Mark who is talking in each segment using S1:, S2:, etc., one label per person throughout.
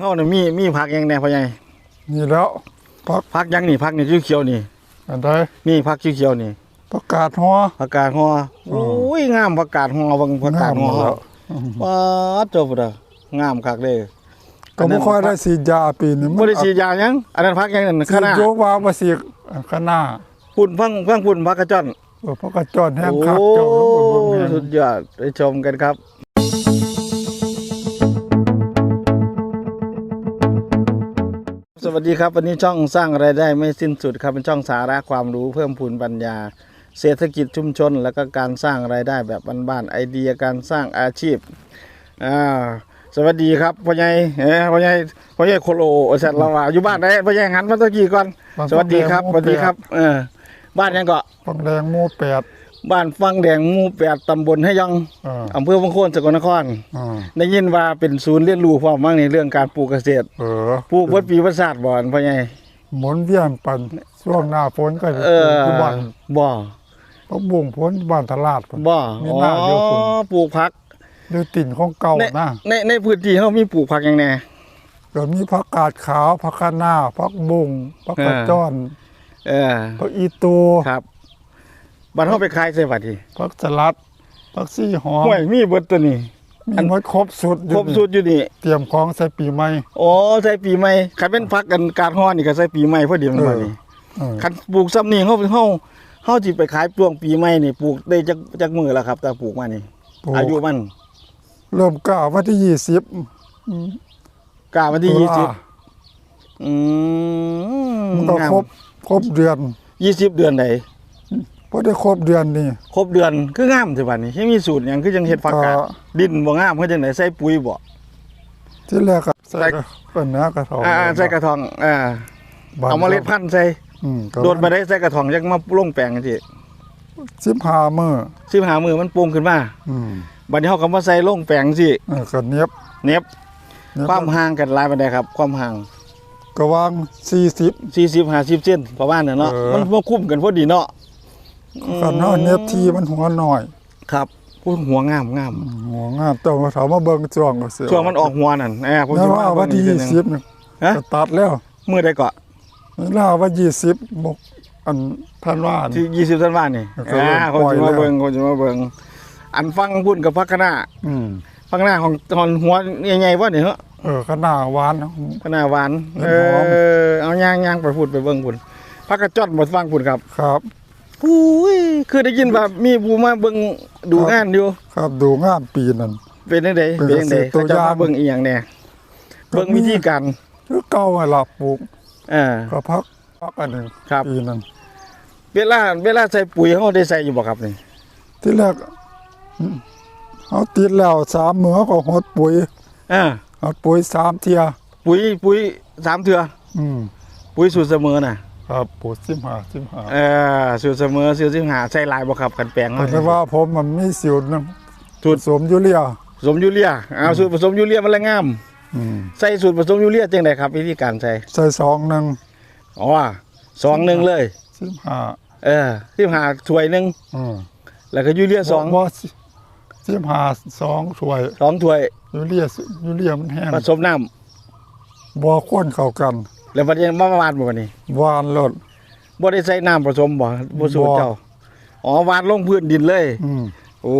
S1: เฮานี่มีมีผักหยังแหน่พ่อใหญ่
S2: นี่แล้วผัก
S1: ผักหยังนี่ผักนี่เขียวๆนี่
S2: อันใด
S1: มีผักเขียวๆนี่
S2: ผักกาดหัว
S1: ผักกาดฮอโอ้ยงามผักกาดฮอเบิ่งผักกาดฮอ
S2: แล้ว
S1: ว้าดเจ้าพุ่นน่ะงามคักเด้
S2: ก็บ่ค่อยได้ฉีดยาปีนี้
S1: บ่ได้ฉีดยาหยังอันนั้นผักหยังนั่น
S2: ฉี
S1: คะ
S2: ด
S1: น้า
S2: โยกว่าบ่ฉีดคณะ
S1: พุ่นพังพังพุ่นผักกระจ้อน
S2: เออผักกาดจอนแห้ง
S1: โอ้
S2: คักเจ้าลงไปเบิ่งแม่น
S1: สุดยอดไปชมกันครับ สวัสดีครับ วันนี้ช่องสร้างรายได้ไม่สิ้นสุดครับเป็นช่องสาระความรู้เพิ่มพูนปัญญา เศรษฐกิจชุมชน แล้วก็การสร้างรายได้แบบบ้านๆไอเดียการสร้างอาชีพอ่าสวัสดีครับพ่อใหญ่เอ้ยพ่อใหญ่พ่อใหญ่โคโลอสัตว์ละว่าอยู่บ้านไหนพ่อใหญ่หันมาตะกี้ก่อน สวัสดีครับสวัสดีครับ เออบ้านยังเกาะ
S2: ฟังแดงหมู่แปด
S1: บ้านฟังแดงหมู่แปดตำบลให้ยัง
S2: เออ
S1: อำเภอบางโคนสกลนคร
S2: อ่า
S1: ได้ยินว่าเป็นศูนย์เรียนรู้พร้อมมั่งในเรื่องการปลูกเกษตร
S2: เออ
S1: ปลูกเบิดปีประสาทบ่อนพ่อใหญ่
S2: หมุนเวียนปันช่วงหน้าฝนก็จะ
S1: เออ
S2: ที่บ้าน
S1: บ่
S2: ผักบุ้งฝนบ้านตลาดพุ่น
S1: บ่
S2: มี
S1: อ๋อ
S2: หน้าเดียวคุณ
S1: ปลูกผัก
S2: อยู่ติ่นของเก่า
S1: ใน
S2: นะ
S1: ในในพื้นที่เฮามีปลูกผักหยังแน่
S2: ก็มีผักกาดขาวผักคะน้าผักบุ้งผักกาด
S1: เออ
S2: จ้อน
S1: เออ
S2: ผักอีตู
S1: ครับ บ้านเฮาไปขายใส่บัดนี้
S2: ผักสลัดผักซี่หอม
S1: ห้วยมีเบิดตัวนี้
S2: มีหมดครบสุดอ
S1: คร
S2: ยู่
S1: บสูตรอยู่นี่
S2: เตรียมของใส่ปีใหม่
S1: โอ้ใส่ปีใหม่คันเป็นผักกันการฮ้อนนี่ก็ใส่ปีใหม่พอดีมันบัดนี้
S2: เออ
S1: คันปลูกซ้ำนี่เฮาเฮาเฮาสิไปขายช่วงปีใหม่นี่ปลูกได้จักจักมื้อแล้วครับถ้าปลูกมานี่
S2: ปลูก
S1: อายุมัน
S2: เริ่มก้าววันที่ยี่สิบ
S1: กาวันที่
S2: ตุ
S1: ยี่
S2: ลา
S1: สิบอืม
S2: มันก็
S1: งาม
S2: ครบครบเดือน
S1: ยี่สิบเดือนไหน
S2: พอได้ครบเดือนนี่
S1: ครบเดือนคืองามสิบัดนี้ที่มีสูตรหยังคือจังเฮ็ดผักกาด
S2: ก็
S1: ดินบ่งามคือจังไดใส่ปุ๋ยบ่
S2: ที่แรกก็ใส่
S1: ใส่
S2: เป็นเนื้อกระทอง
S1: อ่าใส่กระถองอ่า
S2: บน
S1: เอาเมล็ดพันธุ์ใส่
S2: อืมก็
S1: โดนมาได้ใส่กระถองจักมาลงแปลงจังซี่
S2: สิบห้ามื้อ
S1: สิหามือมันโป่งขึ้นมา
S2: อืม
S1: บัดนี้เฮาก็มาใส่ลงแปลงสิ
S2: เออก็เนียบ
S1: เน็บ
S2: เนียบ
S1: ความห่างกันหลายปานใดครับ ความห่าง
S2: ก็วางสี่สิบ
S1: 40 50เซนประมาณนั้นเนาะ
S2: เออ
S1: มันบ่คุ้มกันพอดีเนาะ
S2: ก็เนาะเนียบทีมันหัวหน่อย
S1: ครับพูดหัวงามงาม
S2: หัวงามเจ้ามาถามมาเบิ่งช่วงก็เสีย
S1: ช่วงมันออกหัวนั่นแหมผม
S2: แล้ว
S1: สิ
S2: ว่า
S1: มา
S2: วันที่
S1: เบิ่
S2: ยี่
S1: งอีก
S2: สิ
S1: ทีหนึ่ง
S2: บเนี่ย
S1: ฮะ
S2: ก็ตัดแล้ว
S1: มื้อใดก็
S2: แล้วว่ายี่สิบบกอันท่านว่า
S1: ที่ยี่สิบธันวานี่
S2: ก็
S1: อ่า
S2: เริ่
S1: คน
S2: มปล่อย
S1: จะมา
S2: แล้ว
S1: เบิ่งคนจะมาเบิ่งอันฟังพุ่นกับพักคณะ
S2: อืม
S1: พักคณะของตอนหัวใหญ่ๆว่าเนี่ยเหรอ
S2: เออขนาดหวาน
S1: คณะหวาน
S2: เห็
S1: เอน
S2: หอม
S1: อเอาย่างย่างไปพูดไปเบิ่งพุ่นพักกระจอดบ่ฟังพุ่นครับ
S2: ครับ
S1: อุ้ยคือได้ยินว่ามีผู้มาเบิ่งดูงานอยู่
S2: ครับดูงามปีนั้น
S1: เป็นจังได
S2: เป็น
S1: เป็นจังได
S2: เกษตรตัว
S1: เขาจะ
S2: อย่ามา
S1: งเบิ่งอีหยังแน่เบิ่งวิธีการ
S2: คือเก่าไงล่ะปลูก
S1: เออ
S2: ก็พักพักอันหนึ่ง
S1: ครับ
S2: ปีนั้น
S1: เวลาเวลาใส่ปุ๋ยเฮาได้ใส่อยู่บ่ครับนี่
S2: ที่แรกอืมเอาติดแล้วสามมือก็หดปุ๋ย
S1: เอ่า
S2: เอาปุ๋ยสามเทีย
S1: ปุ๋ยปุ๋ยสามเทื่อ
S2: อืม
S1: ปุ๋ยสูตรเสมอน่ะ
S2: ครับปุ๋ยสิบห้าสิบห้า
S1: เออสูตรเสมอสูตรสิบหาใส่หลายบ่ครับกันแปลง
S2: แต่
S1: เนาะ
S2: ว่าผมมันมีสิวนึง
S1: สูตร
S2: สวมยูเรีย
S1: ผสมยูเรียเอาสูตรผสมยูเรียมันละงาม
S2: อืม
S1: ใส่สูตรผสมยูเรียจังไดครับ วิธีการใส่
S2: ใส่สองหนึ่ง
S1: อ๋อสองหนึ่งเลย
S2: สิบห้า
S1: เออสิบหาถ้วยหนึ่ง
S2: อืม
S1: แล้วก็ยูเรียสอง
S2: บ่สิบห้าสองถ้วย
S1: สองถ้วย
S2: ยูเรียยูเรียมันแห้ง
S1: ผสมน้
S2: บ่ข้นเข้ากันำ
S1: แล้วมันยังมาหวานบ่บัดนี้
S2: หวานลด
S1: บ่ได้ใส่น้ำผสมบ่บ่สูตร
S2: บ่
S1: เจ้า อ๋อหวานลงพื้นดินเลย
S2: อืม
S1: โอ้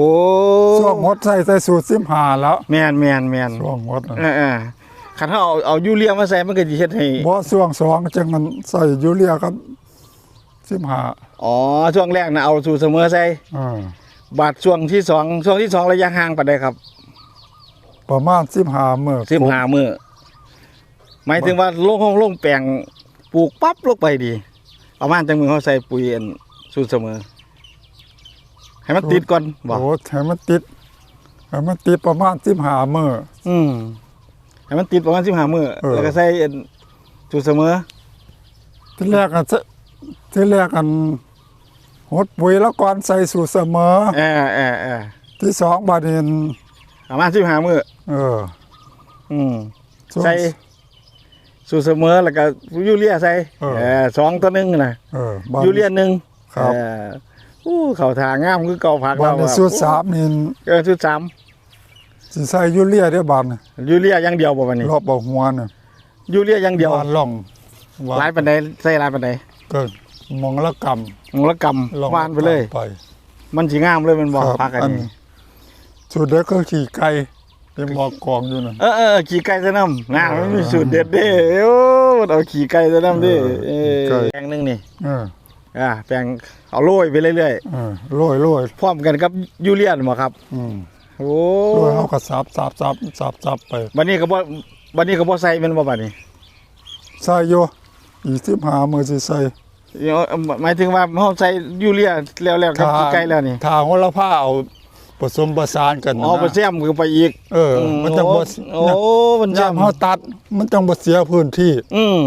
S2: ช่วงหดใส่ใส่สูตรสิบห้าแล้ว
S1: แม่นแม่นแม่น
S2: ช่วงหดน่ะ
S1: เออเออคันเฮาเอาเอายูเรียมาใส่มันก็สิเฮ็ดให้
S2: บ่ช่วงสองจังมันใส่ยูเรียกับสิบห้า
S1: อ๋อช่วงแรกน่ะเอาสูตรเสมอใส่
S2: อ่า
S1: บาดช่วงที่สองช่วงที่สองระยะห่างปานใดครับ
S2: ประมาณสิบห้ามื้อ
S1: สิบห้ามือ หมายถึงว่าลงห้องลงแปลงปลูกปั๊บลงไปดีประมาณจังมือเขาใส่ปุ๋ยอันสูตรเสมอ ให้มันติดก่อนบอก
S2: โอ้ให้มันติดให้มันติดประมาณสิบห้ามื้อ
S1: อืมให้มันติดประมาณสิบห้ามือ
S2: เออ
S1: แล้วก็ใส่อันสูตรเสมอ
S2: ที่แรกกันที่แรกกันหดปุ๋ยแล้วก่อนใส่สูตรเสมอ
S1: เออเออเออ
S2: ที่สองบาดเห็น
S1: ประมาณสิบห้ามือ
S2: เออ
S1: อืม
S2: ช่วง
S1: ใส่ สูตรเสมอแล้วก็ยูเรียใส่
S2: เออ
S1: เออสองตัวหนึ่งนะ
S2: เออบ้าน
S1: ยูเรียหนึ่ง
S2: ครับ
S1: เอออู้เขาทางงามคือเก่าผัก
S2: บ้า
S1: เรา
S2: นใน
S1: อะ
S2: สูตรสามนี่
S1: เออสูตรสาม
S2: สิใส่ยูเรียได้บานนี่
S1: ยูเรียอย่างเดียวบ่บัดนี้
S2: รอบบ่หัวน่ะ
S1: ยูเรียอย่างเดียว
S2: บานล่อง
S1: หลายปานใดใส่หลายปานใด
S2: ก็มองละกำ
S1: หมูละก
S2: ล่องำ
S1: วานไปเลย
S2: ไป
S1: มันสิงามเลยแมันบ่
S2: ครับ
S1: พักอันนี้
S2: สุดแล้วก็ขี่ไก่ เป็นหมอกกองอยู่นั่น
S1: เออเออขี่ไก่ซะนำงานมันมีสูตรเด็ดเด้โอ้มันเอาขี่ไก่ซะนำเด้เออแปลงหนึงนี่
S2: เออ
S1: อ่าแปลงเอาโรยไปเรื่อย
S2: เออโรยโรย
S1: ๆพร้อมกันกับยูเรียนบ่ครับ
S2: อืม
S1: โอ้
S2: โรยเฮาก็สับสับสับสับสับไป
S1: บัดนี้ก็บ่บัดนี้ก็บ่ใส่แมันบ่บัดนี้
S2: ใส่อยู่อีสิบหามือสิใส่
S1: เดี๋ยวหมายถึงว่าเฮาใส่ยูเรียแล้วแล้วกับขี่ไก่แล้วนี่
S2: ทางหัวละผ้าเอา ผสมประสานกัน
S1: อ๋อ
S2: นะ
S1: ไปแซมคือไปอีก
S2: เออ มันจังบ่
S1: โอ้มันแซ
S2: ยาม
S1: ม
S2: เฮาตัด มันจังบ่เสียพื้นที่
S1: อืม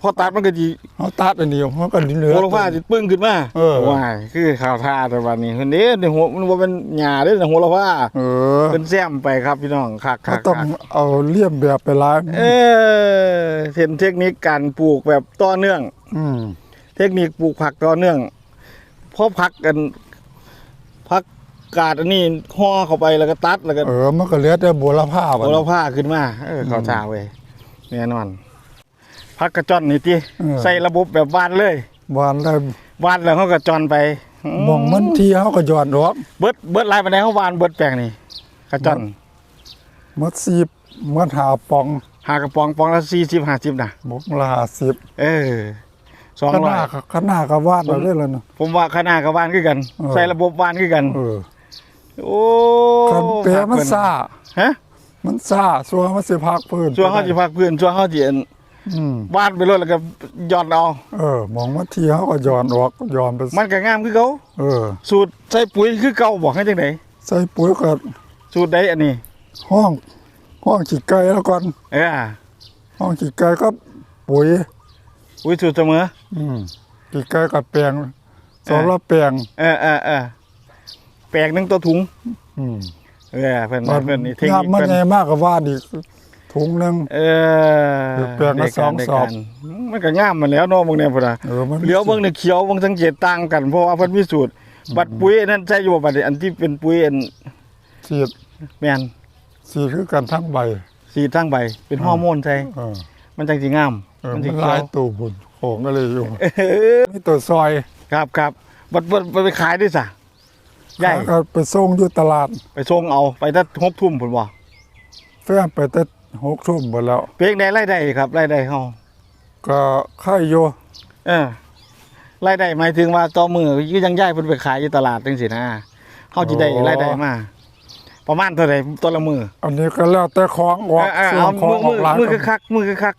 S1: พอตัดมันก็สิ
S2: เฮาตัดอันเดียวมันก็เหลือ
S1: โหระพาสิปึ้งขึ้นมา
S2: เออ
S1: ว้ายคือข่าวท่าแต่วันนี้คนนี้ในหัวมันบ่เป็นหญ้าเด้อโหระพา
S2: เออ
S1: เป็นแซมไปครับพี่น้องคัก
S2: เขา
S1: ๆ
S2: ต้องเอาเลียมแบบไปล้าง
S1: เออเห็นเทคนิคการปลูกแบบต่อเนื่อง
S2: อืม
S1: เทคนิคปลูกผักต่อเนื่องพอพักกันพัก กาดอันนี้ห่อเข้าไปแล้วก็ตัดแล้วก็
S2: เออมันก็เหลือแต่บัวละผ้า
S1: โหระพาขึ้นมาเออเข้าท่าเว้ยแน่นอนพักกระจ้อนนี่ติใส่ระบบแบบวานเลย
S2: หวานได้
S1: วานแล้วเขาก็จอนไป
S2: มองมันทีเฮาก็หย่อนออก
S1: เบิดเบิดลายไปไหนเขาวานเบิดแปลงนี่กระจอน
S2: หมดซีบหมดหาปอง
S1: หากระป๋องปองละสี่สิบห้าสิบนะ
S2: บกละ50
S1: เออสอง
S2: ข
S1: ร้อ
S2: น้ายก็ขนาก็วาดเอาได้แล้วนะ
S1: ผมว่าขนาดกับวานคือกัน
S2: เออ
S1: ใส่ระบบวานคือกัน
S2: เออ
S1: โอ้
S2: คันเปรมันซ่า
S1: ฮะ
S2: มันซ่าสัวมันสิพักพื้น
S1: ช่วงเขาจีพักพื้นช่วงเขาจีอัน
S2: อืม
S1: วานไปรถแล้วก็หย่อนเอา
S2: เออมองมันทีเฮาก็หย่อนออกหย่อนไป
S1: มันก็งามคือเขา
S2: เออ
S1: สูตรใส่ปุ๋ยคือเก่าบอกให้จังได
S2: ใส่ปุ๋ยก็
S1: สูตรใดอันนี้
S2: ห้อง ห้องขี้ไก่แล้วก่อน
S1: เออ
S2: ห้องขี้ไก่ก็ปุ๋ย
S1: ปุ๋ยสูตรเสมอ
S2: อืมขี้ไก่กับแปลงสองละแปลง
S1: เออเออเออ แปลงหนึงตัวถุง
S2: อืม
S1: เออเพิ่นเพิ่นนี่เทค
S2: งา
S1: นิ
S2: ม
S1: ค
S2: มัน
S1: เพิ่น
S2: ใหญ่มากกับว่าดีถุงหนึง
S1: เออ
S2: แปลงละ
S1: ได้
S2: สอง
S1: ได้
S2: สอบ
S1: มันก็งามมันแหล้วเนาะบางเนี่ยพุ่นน่ะ
S2: เออมัน
S1: เหลียวเบิ่งเนี่ยเขียวเบิ่งสังเกตต่างกันเพราะว่าเพิ่นมีสูตรบัดปุ๋ยอันนั้นใช่อยู่บ่บัดนี้อันที่เป็นปุ๋ยอัน
S2: สีด
S1: แม่น
S2: สีดคือกันทั้งใบ
S1: สีทางใบ เป็นฮอร์โมนใช่
S2: เออ
S1: มันจังสิงาม
S2: เออ
S1: มัน
S2: มั
S1: สิ
S2: น
S1: เขี
S2: หลาย
S1: ยว
S2: ตัวพุ่นโขงก็เลยอยู่นี่ตัวซอย
S1: ครับครับบัดบัดบัดไปขายด้วยซะ ใหญ่
S2: ก็ไปส่งอยู่ตลาด
S1: ไปส่งเอาไปแต่หกทุ่มพุ่นบ่
S2: แฟนไปแต่หกทุ่มหมดแล้ว
S1: เพลงใดรายได้ครับรายได้เฮา
S2: ก็ค่ายอยู่
S1: เออรายได้หมายถึงว่าต่อมือคือยังย้ายเพิ่นไปขายอยู่ตลาดจังซี่นะเฮาสิได้รายได้มาประมาณเท่าไหร่ตัวละมือ
S2: อันนี้ก็แล้วแต่ของออก
S1: เออ
S2: ส่ว
S1: เอา
S2: นของอ
S1: มื
S2: อ
S1: อก
S2: หลาย
S1: มือคือคักมือคือคัก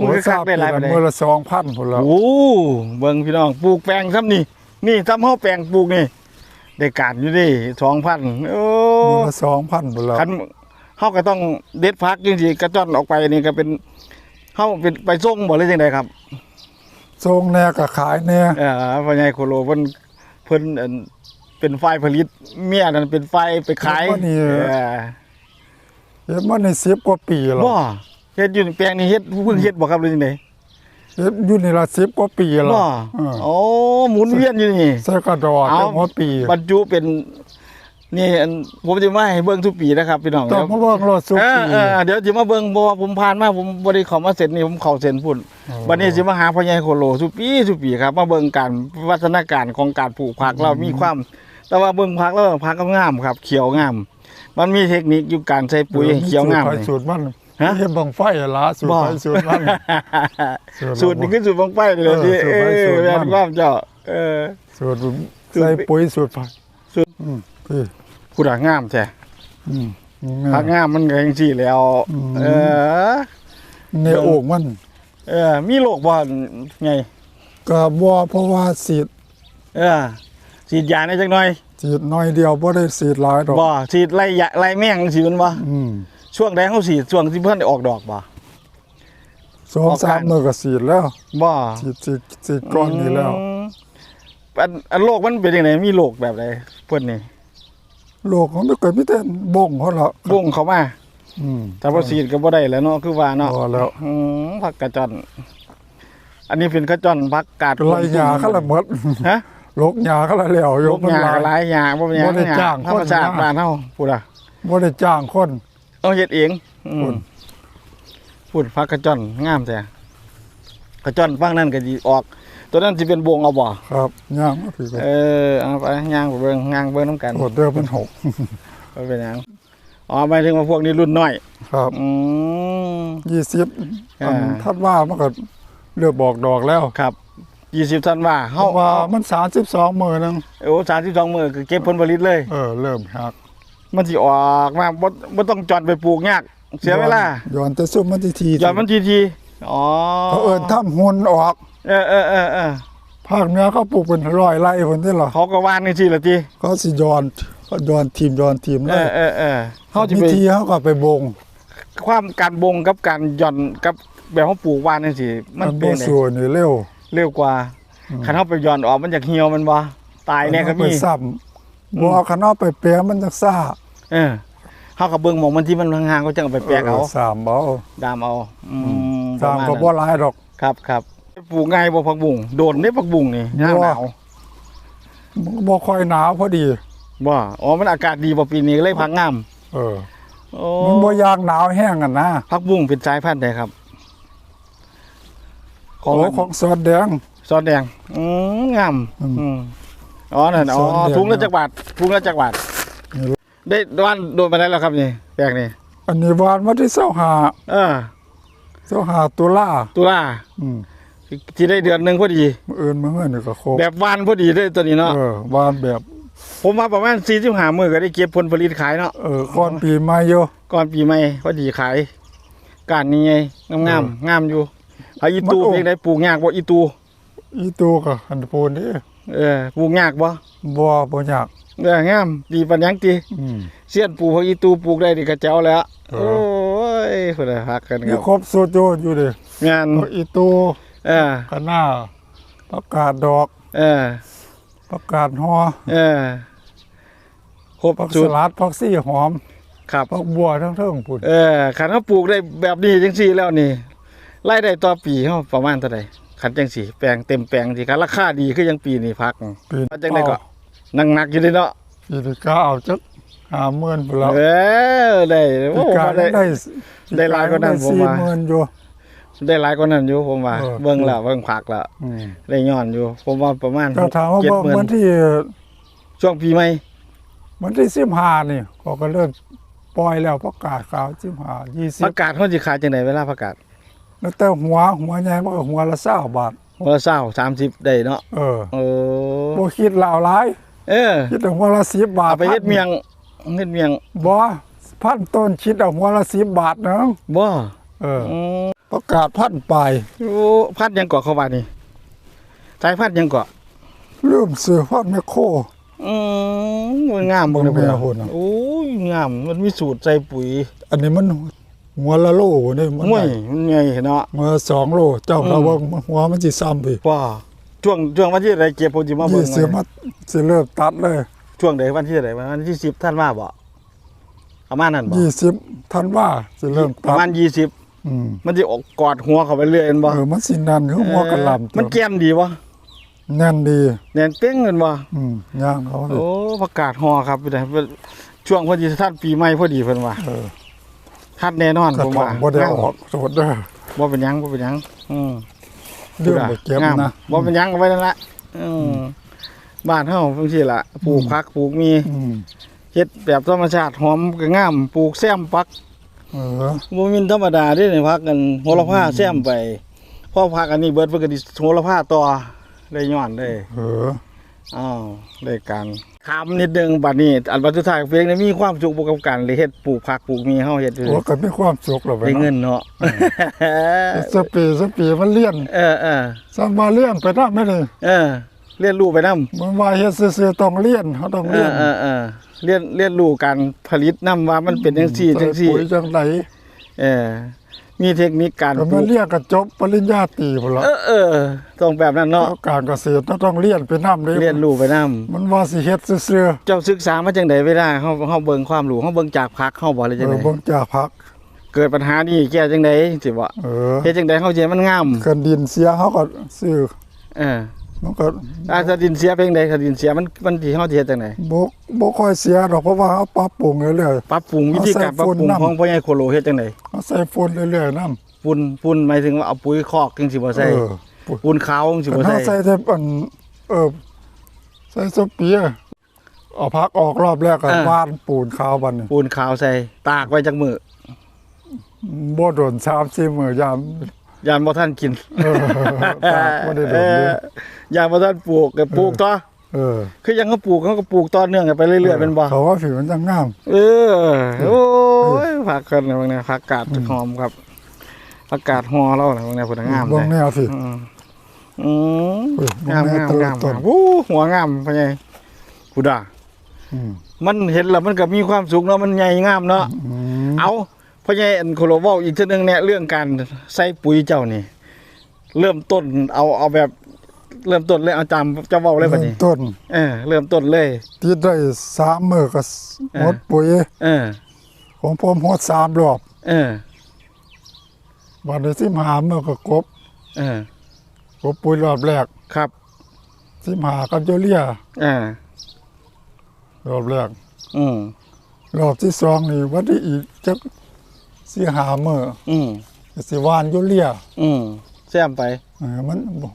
S1: มือคือคักได้หลายไป
S2: ไป
S1: เลย
S2: มือละสองพันพุ่นแล้ว
S1: โอ้เบิ่งพี่น้องปลูกแปลงซ้ำนี่นี่ซ้ำเฮาแปลงปลูกนี่ ได้การอยู่ดิสองพันโอ้
S2: มือละสองพันพุ่นแล้ว
S1: คันเฮาก็ต้องเด็ดพักจริงๆกระจ้อนออกไปนี่ก็เป็นเฮาเป็นไปส่งบ่เลยจังไดครับ
S2: ส่งแน่ก็ขายแน่
S1: เออพ่อใหญ่โคโลเพิ่นเพิ่นเอิ่นเป็นฝ่ายผลิต เมียนั่นเป็นฝ่ายไปขายเออ
S2: เฮ็ดมาในสิบกว่าปีแล้ว
S1: บ่เฮ็ดอยู่ในแปลงนี่เฮ็ดเพิ่งเฮ็ดบ่ครับหรือจังได
S2: เฮ็ด อยู่นี่ละสิบกว่าปีแล้ว
S1: บ่
S2: เออ
S1: โอ้หมุนเวียนอยู่นี่
S2: ใส่กระดอก
S1: เอา
S2: แต่หัวปี
S1: บรรจุเป็นนี่อันผมจะมาให้เบิ่งทุกปีนะครับพี่น้อง
S2: ต้องมาเบิ่งรถสุ
S1: เออ
S2: ปี
S1: เออเดี๋ยวจะมาเบิ่งเพราะว่าผมผ่านมาผมบ่ได้เข้ามาเสร็จนี่ผมเข้าเซ็นพุ่น
S2: อ๋อ
S1: วันนี้สิมาหาพ่อใหญ่โคโลทุกปีทุกปีครับมาเบิ่งการวัฒนาการของการปลูกผักเรามีความ แต่ว่าเบิ่งผักแล้วผักก็งามครับ เขียวงาม มันมีเทคนิคอยู่การใช้ปุ๋ยให้เขียวงาม
S2: สูตร
S1: นี่
S2: ไฟสูตรมัน
S1: ฮะ
S2: เฮ็ดบังไฟละสูตร
S1: บ่
S2: ไฟสูตรมัน
S1: สูตรนี้คือสูตรบังไฟเลยที่
S2: เอ
S1: เอ
S2: อสู
S1: อ
S2: ตรไฟสูตรมัน
S1: แม่นความเจ้า เออ
S2: สูตร
S1: สูตร
S2: ใส่ปุ๋ยสูตรไฟ
S1: สูตร
S2: อืมพี่
S1: ผู้ดางามแท้
S2: อืม
S1: ผักงามมันก็จังซี่แล้ว
S2: อืม
S1: เออ
S2: ในโอ่งมัน
S1: เออ มีโรคบ่ไง
S2: ก็บ่เพราะว่าสีด
S1: เออฉีดยาได้จักหน่อย
S2: สีดน้อยเดียวบ่ได้สีดหลายดอก
S1: บ่ฉีดไล่ยาไล่แมงสิมันบ่
S2: อืม
S1: ช่วงใดเฮาฉีดช่วงที่เพิ่นได้ออกดอกบ่
S2: สองสามมื้อก็สีดแล้ว
S1: บ่
S2: สีดสีดสีดก้อนนี้แล้ว
S1: อืมอันอันโรคมันเป็นจังไดมีโรคแบบใดเพิ่นนี่
S2: โลกของมันก็มีแต่บ่งเขาละ
S1: บ่งเข้ามา
S2: อืม
S1: ถ้าบ่ฉีดก็บ่ได้แล้วเนาะคือว่าเนาะ
S2: พอแล้ว
S1: อืมผักกระจอน อันนี้เป็นกระจอนผักกาด
S2: ไล่ยาเขาละหมด
S1: ฮะ
S2: ลกยาเขาละแล้ว
S1: โรคหญ้าก็หลายหญ้าบ่เป็นหยัง
S2: บ่ได้
S1: หญ้า
S2: จ้าง
S1: ธรรมชาติ
S2: คนมา
S1: บ้านเฮาพูดอะ
S2: มบ่ได้จ้างคน
S1: เอาเฮ็ดเองอืม
S2: พุ่น
S1: พูดพักกระจ้อนงามแต่กระจ้อนฟังนั่นก็ดีออก ตัวนั้นสิเป็นวงเอาบ่
S2: ครับย่างมาพี่ก็
S1: เออเอาไปย่างไปเบิ่งย่างเบิ่งน้ำกัน
S2: โอดเด้อมันหก
S1: บ่เป็นหยังอ๋อหมายถึงว่าพวกนี้รุ่นน้อย
S2: ครับ
S1: อืม
S2: ยี่สิบ
S1: อ่า
S2: ทัดว่ามันก็เลือกบอกดอกแล้ว
S1: ครับยี่สิบธันวา
S2: เพ
S1: เฮา
S2: ราะว่ามันสามสิบสองมือนึง
S1: โอ้สามสิบสองมื้อคือเก็บผลผลิตเลย
S2: เออ เริ่มหัก
S1: มันสิออกมาบ่บ่ต้องจอดไปปลูกยาก เสียเวลา
S2: ย้อนแต่ซุ่มมันทีที
S1: จอดมันทีทีอ๋อ
S2: เขาเอินทำหุ่นออก
S1: เออเออเออเออ
S2: ภาคเหนือเขาปลูกเป็นร้อยไร่คนที่หรอ
S1: เขาก็วานจังซี่ล่ะติ
S2: เขาสิย้อนเขาย้อนทีมย้อนทีม
S1: เอ
S2: เลย
S1: อเออเออเฮาสิ
S2: วิ
S1: ไป
S2: ธีเขาก็ไปบง
S1: ความการบงกับการหย่อนกับแบบเขาปลูกวานจังซี่มัน
S2: มัน
S1: เป็
S2: บ่
S1: นไง
S2: ส่วนนี่เร็ว
S1: เร็วกว่าคันเฮาไปหย่อนออกมันจากเหี่ยวมันบ่ตายแน่ก็
S2: ไป
S1: มี
S2: ซ้ำ บ่เอาขนเอาไปแปรมันจักซ่า
S1: เออเฮาก็เบิ่งหมองมันที่มันห่างๆก็จังเอาไปแปลกเอา
S2: สามเอา
S1: ดามเอาอืม
S2: สาม
S1: ประ
S2: ก็
S1: ณ
S2: บ่
S1: นั้น
S2: หลายดอก
S1: ครับครับปลูกง่ายบ่ผักบุ้งโดนได้ผักบุ้งนี่หน้าหนาว
S2: มันก็บ่ค่อยหนาวพอดี
S1: บ่อ๋อมันอากาศดีบ่ปีนี้ก็เลยพักงาม
S2: เออ
S1: โอ้
S2: มันบ่อยากหนาวแห้งกันนะ
S1: ผักบุ้งเป็นสายพันธุ์ใดครับ ของ
S2: โอ้ของสดแดง
S1: ซอสแดงอืมงาม
S2: อืม
S1: อืมอ๋อนั่นอ๋อ
S2: ซอสแดง
S1: ถุงละจักบาทถุงละจักบาท
S2: นี่
S1: ได้ด้านโดนมาได้แล้วครับนี่แปลกนี่
S2: อันนี้วานมาที่25
S1: เออ
S2: 25ตุลา
S1: ตุลา
S2: อืม
S1: ที่ได้เดือนหนึงพอดี
S2: มื้ออื่นมื้ออื่นนี่ก็ครบ
S1: แบบวานพอดีเลยตัวนี้เนาะ
S2: เออวานแบบ
S1: ผมมาประมาณ45มื้อก็ได้เก็บผลผลิตขายเนาะ
S2: เออก่อนปีใหม่อยู่
S1: ก่อนปีใหม่พอดีขายการนี้ไงงามๆงามอยู่เอาอีตู
S2: มันโอ้
S1: เพียงได้ปลูกยากบ่อีตู
S2: อีตูก็หันปูนนี่
S1: เออปลูกยากบ่
S2: บ่บ่ยาก
S1: เอองามดีปัญญังติ
S2: อืม
S1: เสียนปลูกผักอีตูปลูกได้นี่ก็แจ๋วแล้ว
S2: เอ
S1: โอ้
S2: อ
S1: ยพุ่นน่ะฮักกันค
S2: มี
S1: รับ
S2: ครบสุดอยู่อยู่ดิ
S1: งาน
S2: ก็อีตู
S1: เออ
S2: คะน้าประกาศดอก
S1: เออ
S2: ประกาศฮอ
S1: เออครบ
S2: ผัก
S1: สุ
S2: ส
S1: ด
S2: ลัดผักซี่หอม
S1: ครับ
S2: ผักบัวทั้งเทิงพุ่น
S1: เออคันเขาปลูกได้แบบนี้จังซี่แล้วนี่รายได้ต่อปีเฮาประมาณเท่าใด คันจังซี่แปลงเต็มแปลงสิคันราคาดีคือยังปีนี้พัก
S2: ปี
S1: ว่าจังได๋ก็นักหนักอยู่เด้เนาะ
S2: ปีนี้ก็เอาจัก50,000พุ่นแล้ว
S1: เออได้
S2: ปี
S1: โอ้
S2: กาย
S1: ได้
S2: ได้
S1: ได้หลายกว่านั้นผมว่า
S2: 40,000อยู่
S1: ได้หลายกว่านั้นอยู่ผมว่า
S2: เออ
S1: เบิ่งแล้วเบิ่งผักแล้ว
S2: อืม
S1: ได้ย้อนอยู่ ผมว่าประมาณ
S2: ก็ถามว่า
S1: เจ็ด
S2: บ่
S1: หมื่
S2: วัน
S1: น
S2: ที่
S1: ช่วงปีใหม่
S2: วันที่15นี่เขาก็เริ่มปล่อยแล้วประกาศข่าว15
S1: ประกาศเขาสิขายจังไดเวลาประกาศ
S2: 20 แล้วแต่หัวหัวใหญ่มันก็หัวละ20บาท
S1: หัวละ20 30ได้เนาะ
S2: เออ
S1: โอ้
S2: บ่คิดลาวหลาย
S1: เออ
S2: คิดแต่หัวละ10บาท
S1: เอาไปเฮ็ดเมียงเฮ็ดเมียง
S2: บ่พันต้นคิดเอาหัวละ10บาทเนึง
S1: บ่
S2: เออ
S1: อืม
S2: ประกาศพันปลาย
S1: โอ้พัดยังเกาะเข้าว่านี่สายพัดยังเกาะ
S2: ลืมซื้อพันแมคโคร
S1: อืมมันงามบ่ได้
S2: เบิ่
S1: พุ่น
S2: งแม่
S1: น่ะ
S2: พุ่นน่ะ
S1: โอ้ยงาม มันมีสูตรใส่ปุ๋ย
S2: อันนี้มัน หัวละโลนี่มัน
S1: ห้วย
S2: ได้
S1: มันใหญ่เนาะ
S2: หัวละสองโลเจ้า
S1: อืม
S2: ระวังหัวมันสิซ้ำไป
S1: ว่าช่วงช่วงวันที่ใดเก็บผมสิมาเบิ่
S2: ยี่
S1: ง
S2: สิบ
S1: ไว้
S2: มาสิเริ่มตัดเลย
S1: ช่วงใดวันที่ใดวันที่10ท่านว่าบ่ประมาณนั้นบ่
S2: ยี่สิบธันว่าสิเริ่ม
S1: ป
S2: ตั
S1: ระ
S2: ด
S1: มาณยี่สิบ
S2: อืม
S1: มันจะออกกอดหัวเข้าไปเรื่อยเห็นบ่
S2: เออมันสินันคือหัวกระหลำ
S1: มันแก้มดีวะ
S2: แน่นดี
S1: แน่นเป้งเงินบ่
S2: อืมย่างเขาเลย
S1: โอ้ประกาศฮอครับพี่ได้ช่วงพอดีท่านปีใหม่พอดีเพิ่นว่า
S2: เออ
S1: ทัดแน่นอน
S2: กระ
S1: ผม
S2: ถอ
S1: ว่าง
S2: บ่ได้ออกโสดเด้อ
S1: บ่เป็นหยังบ่เป็นหยัง อืม
S2: เรื่องบ่เก็บ
S1: งาม
S2: นะ
S1: บ่เป็นหยังเอาไว้นั่นละอืมบ้านเฮาจังซี่ล่ะปลูกผักปลูกมี
S2: อืม
S1: เฮ็ดแบบธรรมชาติหอมก็งามปลูกแซมปัก
S2: เออ
S1: บ่แม่นธรรมดาเด้นี่พักกันโหระพาแซมไปพอพักอันนี้เบิดเพิ่นก็สิโหระพาต่อได้ย้อนได้
S2: เออ
S1: อ้าวได้การถามนิดนึงบัดนี้ อันบัดสุดท้ายเพลงนี้มีความสุขบ่กับการเลยเฮ็ดปลูกผักปลูกมีเฮาเฮ็ดอยู่
S2: โอ้ก็มีความสุขแล้วไป
S1: ได้เงิ
S2: เนาะ
S1: นเนาะ
S2: สปีสปีมันเลี่ยน
S1: เออเออ
S2: สร้างมาเลี่ยนไปนำไม่ได้
S1: เออเรียนรู้ไปนำ
S2: มันว่าเฮ็ดซื่อๆต้องเลี่ยนเขาต้อง
S1: เอ
S2: เลี่ย
S1: อนเออเออเรียนเรียนรู้การผลิตนํว่ามันเป็นจังซี่จังซี่
S2: ใส่ปุ๋ยจังได
S1: เออ มีเทคนิคการ
S2: ก็
S1: ปลู
S2: มัน
S1: ก
S2: เรียนก็จบปริญญาตรีพุ่นละ
S1: เออเออต้องแบบนั้นเนาะ
S2: แล้วการเกษตรต้องเรียนไปนำเด้
S1: เรียนรู้ไปนำ
S2: มันว่าสิเฮ็ดซื่อ
S1: เจ้าศึกษามาจังไดเวลาเฮาเฮาเบิ่งความรู้เฮาเบิ่งจากผักเฮาบ่เลย
S2: ๆ
S1: จัง
S2: เอ
S1: ได
S2: อเบิ่งจ่าพัก
S1: เกิดปัญหานี้แก้จังไดสิบ่
S2: เออ
S1: เฮ็ดจังไดเฮาสิให้มันงาม
S2: คันดินเสียเขาก็ซื้อ
S1: เออ
S2: มันก็
S1: อาถ้าดินเสียเป็นไงถ้าดินเสียมันมันที่เฮาสิเฮ็ดจังได
S2: บ่บ่ค่อยเสียดอกเพราะว่าเขาปรับปรุงเรื่อย
S1: ปรับปรุงวิธีการ
S2: เอาใส่
S1: ปรับปรุง
S2: ฝุ่นนำ
S1: ของพ่อใหญ่โคโลเฮ็ดจังได
S2: ๆเอาใส่ฝุ่นเรื่อยๆนำ
S1: ฝุ่นฝุ่นหมายถึงว่าเอาปุ๋ยคอกจังสิบ่ใส่
S2: เออฝุ่น
S1: ฝุ่นขาวจังสิบ่
S2: แต่
S1: ใส่
S2: ถ้าใส่แต่อันเออใส่สเปียร์เอาพักออกรอบแรกก็วานปูนขาวบัดนี้
S1: ฝุ่นขาวใส่ตากไว้จักมื้อ
S2: บ่โดน3-4มื้อยาม
S1: ยามบ่ทันกิน
S2: เออตากบ่ได้โดนเลย
S1: ยามบ่ทันปลูกก็ปลูกต่อ
S2: เออ
S1: คือยังเขาปลูกเขาก็ปลูกต่อเนื่องกันไปเรื่อยๆเป็นบ่
S2: เขาว่าผิวมันจะงาม
S1: เออ โอ้ยผักกันนะบางเนี่ยผักกาดหอมครับผักกาดหอเรานะบางเนี่ยผลงาม
S2: เบิ่งแนวสิ
S1: อืมอืม
S2: เออ
S1: งาม
S2: เบิ่
S1: งาม
S2: แนว
S1: งาม
S2: ต้น
S1: วู้หัวงามพะไงกูด่า
S2: อืม
S1: มันเห็นแล้วมันก็มีความสุขเนาะมันใหญ่งามเนาะ
S2: อืม
S1: เอา พะไงอันโคโลเวาอีกทีนึงเนี่ยเรื่องการใส่ปุ๋ยเจ้านี่ เริ่มต้นเอาเอาแบบเริ่มต้นเลยเอาจำจะเว้าเลยบัดนี้
S2: ต้น
S1: เออเริ่มต้นเลย
S2: ที่ได้สามมื้อก็
S1: เออ
S2: หมดปุ๋ย
S1: เออ
S2: ของผมหมดสามรอบ
S1: เออ
S2: บัดนี้สิมาหามื้อก็กบ
S1: เออ
S2: กบปุ๋ยรอบแรก
S1: ครับ
S2: สิมาหากับโยเลีย
S1: อ่าร
S2: อบแรก
S1: อืม
S2: รอบที่สองนี่วันที่อีกจัก สิหามื้อ
S1: อืม
S2: ก็สิหวานโยเลีย
S1: อืมแซมไป
S2: เออมันบ่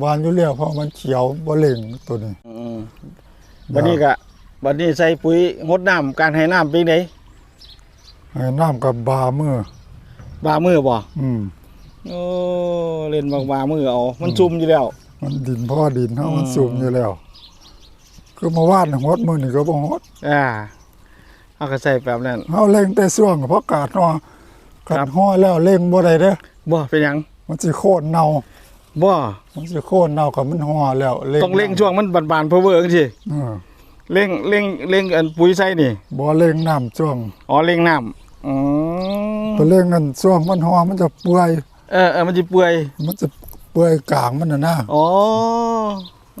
S2: หวานโยเลียเพราะมันเขียวบ่เล่งตัวนี้
S1: อืมวันนี้ก็วันนี้ใส่ปุ๋ยงดน้ำการให้น้ำเป็นไง
S2: ให้น้ำกับบามือบา
S1: มือบ่
S2: อืม
S1: โอ้เล่นบางบามือเอามันซุ่มอยู่แล้ว
S2: มันดินพ่อดินเฮา
S1: อืม
S2: มันสูงอยู่แล้วคือเมื่อวานหดมื้อนี่ก็บ่หด
S1: อ่าเอาก็ใส่แบบนั้น
S2: เฮาเล่งแต่ช่วงเพราะกาดฮอ
S1: ครั
S2: กา
S1: บ
S2: ดฮอแล้วเล่งบ่ได้เด้อ
S1: บ่เป็นหยัง
S2: มันสิโค่นเน่า
S1: บ่
S2: มันสิโค่นเน่ากับมันฮอแล้วเล่ง
S1: ต้องเร่งช่วงมันบานๆเพอเวอร์จังซี่
S2: เออ
S1: เร่งเร่งเร่งอันปุ๋ยใส่นี่
S2: บ่เล่งน้ำช่วง
S1: อ๋อเร่งน้ำอืม
S2: ไปเล่งกันช่วงมันฮอมันจะเปื่อย
S1: เออเออมันสิเปื่อย
S2: มันจะเปื่อยกลางมันน่ะนะ
S1: อ๋อ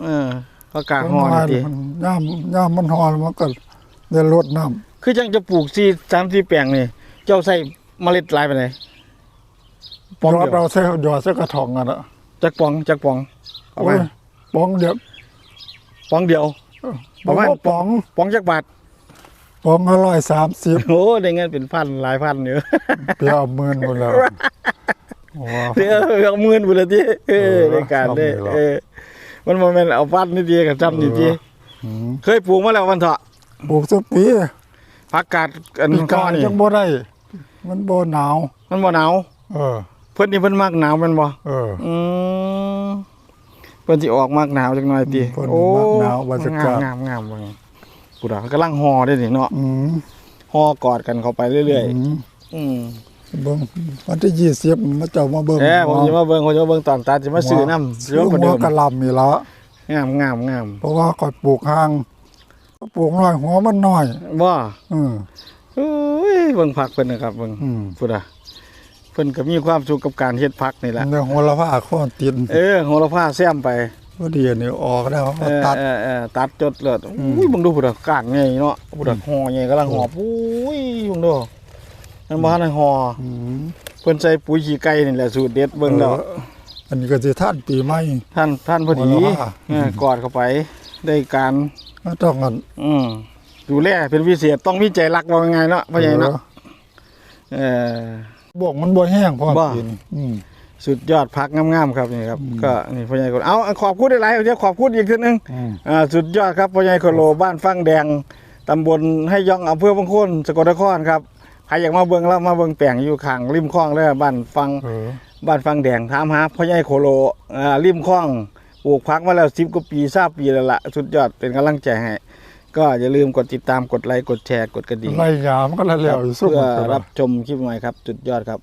S1: เอออากาศร้อน
S2: มัน
S1: ติ
S2: มันย่ามย่ามมันฮอแล้วมันก็ได้ลดน้ำ
S1: คือจังจะปลูก4 3 4แปลงนี่ เจ้าใส่ เมล็ดหลายไปไหนใดปอง
S2: ยอด
S1: เดียว
S2: เราใส่ยอดใส่กระถองอะนะ
S1: จักปองจักปองเอา
S2: โอ้
S1: ไป
S2: ยปองเดียว
S1: ปองเดียว ประมาณ
S2: ปอง
S1: ปองจักบาท
S2: ปองอร่อยสามสิบ
S1: โอ้ได้เงินเป็นพันหลายพันอยู่
S2: เปรี้ยวหมื่นหมดแล้วโอ้
S1: เดี๋ยวเอาหมื่นบุรทีเออ
S2: เออ
S1: ในการได้
S2: ทำเลยเหรอ
S1: เออมันโมเมนเอาพันนี่ดีกับจำนี่ดี
S2: อืม
S1: เคยปลูกมาแล้ววันเถาะ
S2: ปลูกสักปี
S1: ผักกาดอัน
S2: ปี
S1: ก้
S2: กา
S1: อน
S2: ย
S1: นี่
S2: จังบ่ได้ มันบ่หนาว
S1: มันบ่หนาว
S2: เออ
S1: เพิ่นนี่เพิ่นมักหนาวแม่นบ่
S2: เออ
S1: อืมเพิ่นสิออกมักหนาวจังหน่อยติ
S2: เพิ่น
S1: โอ้
S2: มักหนาวบรรยากาศ
S1: งามงามๆเบิ่งกูดากำลังห่อได้นี่เนาะ
S2: อืม
S1: ห่อกอดกันเข้าไปเรื่อย
S2: อืม
S1: ๆอืม
S2: เบิ่งวันที่ยี่สิบมาเจ้ามาเบิ่ง
S1: เอ้ผมจะมาเบิ่งผมจะมาเบิ่งตอนตัดจะมาซื้อน้ำ
S2: ซื้
S1: เย
S2: อ
S1: อะกว่า
S2: หั
S1: เดิ
S2: ว
S1: ม
S2: กะหล่ำนี่ละ
S1: งามงามงาม
S2: เพราะว่าก่อยปลูกห่างปลูกน้อยหัวมันน้อย
S1: บ่
S2: อืม
S1: เอ้ยเบิ่งผักเพิ่นนะครับเบิ่ง
S2: อืม
S1: พุทธะเพิ่นก็มีความสุขกับการเฮ็ดผักนี่แหละ
S2: เรื่องหัวละผ้าข้อนติน
S1: เออโหระพาแซมไป
S2: พอดีอันนี่ออกแล้ว
S1: เอ
S2: ก็
S1: อ
S2: ตัด
S1: เออเออตัดจดเลิศ
S2: อืม
S1: อุ้ยเบิ่งดูพุทธะก้านใหญ่เนาะพุทธะห่อใหญ่กำลังห่อปุ้ยเบิ่งดูนั่นบ่ทันได้ห่อ
S2: อืม
S1: เพิ่นใส่ปุ๋ยขี้ไก่นี่แหละสูตรเด็ดเบิ่งแล้ว
S2: อออันนี้ก็สิท่านปีใหม่
S1: ท่านท่านพอดี
S2: โหระพา
S1: เออกอดเข้าไปได้การ
S2: ก็ต้องกัน
S1: อืม ดูแลเป็นพิเศษต้องมีใจรักว่าไงเนาะพ่อใหญ่เนาะเออ
S2: บวกมันบ่แห้งพอ
S1: บ่
S2: ปีนี้อืม
S1: สุดยอดพักงามๆครับนี่ครับ
S2: อืม
S1: ก็นี่พ่อใหญ่คนเอาขอบคุณหลายๆเดี๋ยวขอบคุณอีกทีนึง
S2: อืม
S1: อ่าสุดยอดครับพ่อใหญ่โคโลบ้านฟังแดงตำบลให้ย่องอำเภอบางโคนสกลนครครับใครอยากมาเบิ่งแล้วมาเบิ่งแปลงอยู่ข้างริมคลองเลยบ้านฟัง
S2: เออ
S1: บ้านฟังแดงถามหาพ่อใหญ่โคโลอ่าริมคลองปลูกพักมาแล้ว10กว่าปีทราบปีแล้วล่ะสุดยอดเป็นกำลังใจให้ ก็อย่าลืมกดติดตามกดไลค์กดแชร์กดกระดิ่ง
S2: ไล่ยามนก็แล้วแล้วอยู่สู้
S1: เพื่อ
S2: กัน
S1: รับชมคลิปใหม่ครับจุดยอดครับ